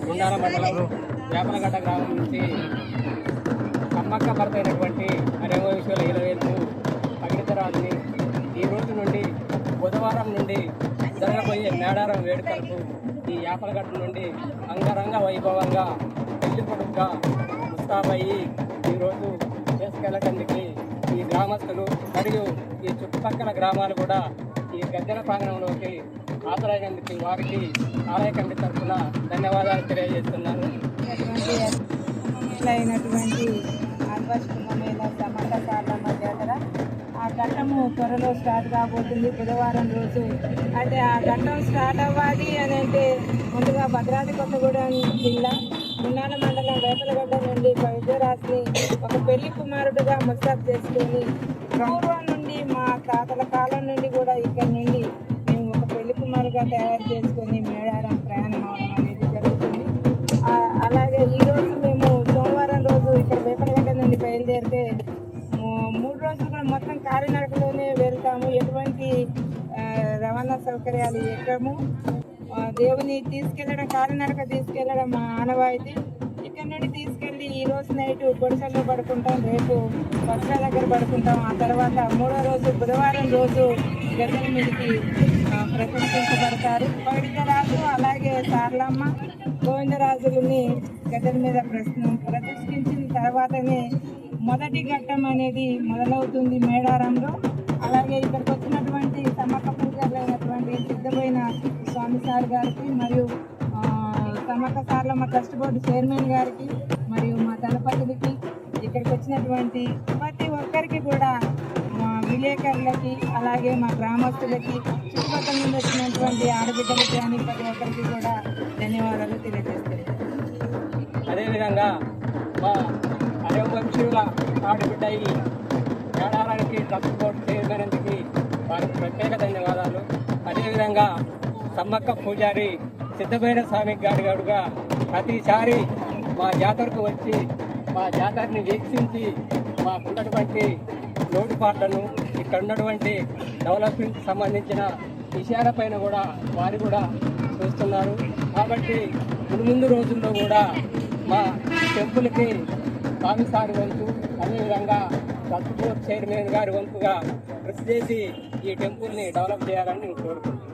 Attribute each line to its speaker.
Speaker 1: గుండాల మండలం వేపలగడ్డ గ్రామం నుంచి సమ్మక్క భర్త అయినటువంటి అరేమోశ్వర ఇరవేలు పగిడితరాజుని ఈ రోజు నుండి బుధవారం నుండి జరగబోయే మేడారం వేడుకలకు ఈ యాపలగడ్డ నుండి అంగరంగ వైభవంగా పెళ్ళి కొడుకుగా ముస్తాబయ్యి గ్రామస్తులు మరియు ఈ చుట్టుపక్కల గ్రామాలు కూడా ఈ గద్దెల ప్రాంగణంలోకి హాజరైనందుకు వారికి ఆలయ కమిటీ తరఫున ధన్యవాదాలు తెలియజేస్తున్నాను.
Speaker 2: అయినటువంటి ఆదివాసి కుంభమేళ సమర్థ సార్లమ్మ జాతర. ఆ ఘట్టము త్వరలో స్టార్ట్ కాబోతుంది బుధవారం రోజు. అంటే ఆ ఘట్టం స్టార్ట్ అవ్వాలి అని అంటే ముందుగా భద్రాద్రి కొత్తగూడెం జిల్లా ఉన్నాల మండలం వేపలగడ్డ పెళ్ళి కుమారుడుగా ముస్తాబ్ చేసుకొని పూర్వం నుండి మా తాతల కాలం నుండి కూడా ఇక్కడ నుండి మేము ఒక పెళ్ళి కుమారుగా తయారు చేసుకొని మేడారం ప్రయాణం అవడం అనేది జరుగుతుంది. అలాగే ఈరోజు మేము సోమవారం రోజు ఇక్కడ వేపలగడ్డ నుండి బయలుదేరితే మూడు రోజులు కూడా మొత్తం కాలినడకలోనే వెళ్తాము. ఎటువంటి రవాణా సౌకర్యాలు ఎక్కము. దేవుని తీసుకెళ్ళడం కాలినడక తీసుకెళ్ళడం మా ఆనవాయితీ. ఇక్కడ నుండి తీసుకెళ్ళి ఈ రోజు నైట్ గుడిసెల్లో పడుకుంటాం రేపు బస్సుల దగ్గర పడుకుంటాం. ఆ తర్వాత మూడో రోజు బుధవారం రోజు గద్దెల మీదకి ఆ, ప్రతిష్ఠించబడతారు. పవిత్రరాజు అలాగే సార్లమ్మ గోవిందరాజులని గద్దెల మీద ప్రశ్న ప్రతిష్ఠించిన తర్వాతనే మొదటి ఘట్టం అనేది మొదలవుతుంది మేడారంలో. అలాగే ఇక్కడికి వచ్చినటువంటి సమ్మక్క పూజలు అయినటువంటి సిద్ధమైన స్వామి సార్ గారికి మరియు ఆ, సార్ల మా ట్రస్ట్ బోర్డు చైర్మన్ గారికి మరియు మా దళపతులకి ఇక్కడికి వచ్చినటువంటి ప్రతి ఒక్కరికి కూడా మా విలేకరులకి అలాగే మా గ్రామస్తులకి చుట్టుపక్కల నుండి వచ్చినటువంటి ఆడబిడ్డలకి కానీ ప్రతి ఒక్కరికి కూడా ధన్యవాదాలు తెలియజేస్తాయి
Speaker 1: అదేవిధంగా మా అరే ఆడబిడ్డ ఈ ఏడారానికి ట్రస్ట్ బోర్డు చైర్మన్కి వారికి ప్రత్యేక ధన్యవాదాలు. అదేవిధంగా సమ్మక్క పూజారి సిద్ధమైన స్వామి గారి గారుగా ప్రతిసారి మా జాతరకు వచ్చి మా జాతరని వీక్షించి మాకున్నటువంటి లోటుపాట్లను ఇక్కడ ఉన్నటువంటి డెవలప్మెంట్కి సంబంధించిన విషయాలపైన కూడా వారు కూడా చూస్తున్నారు. కాబట్టి ముందు ముందు రోజుల్లో కూడా మా టెంపుల్కి స్వామిసారి వంతు అదేవిధంగా ట్రస్ట్ బోర్డ్ చైర్మన్ గారి వంతుగా కృషి చేసి ఈ టెంపుల్ని డెవలప్ చేయాలని నేను కోరుకుంటున్నాను.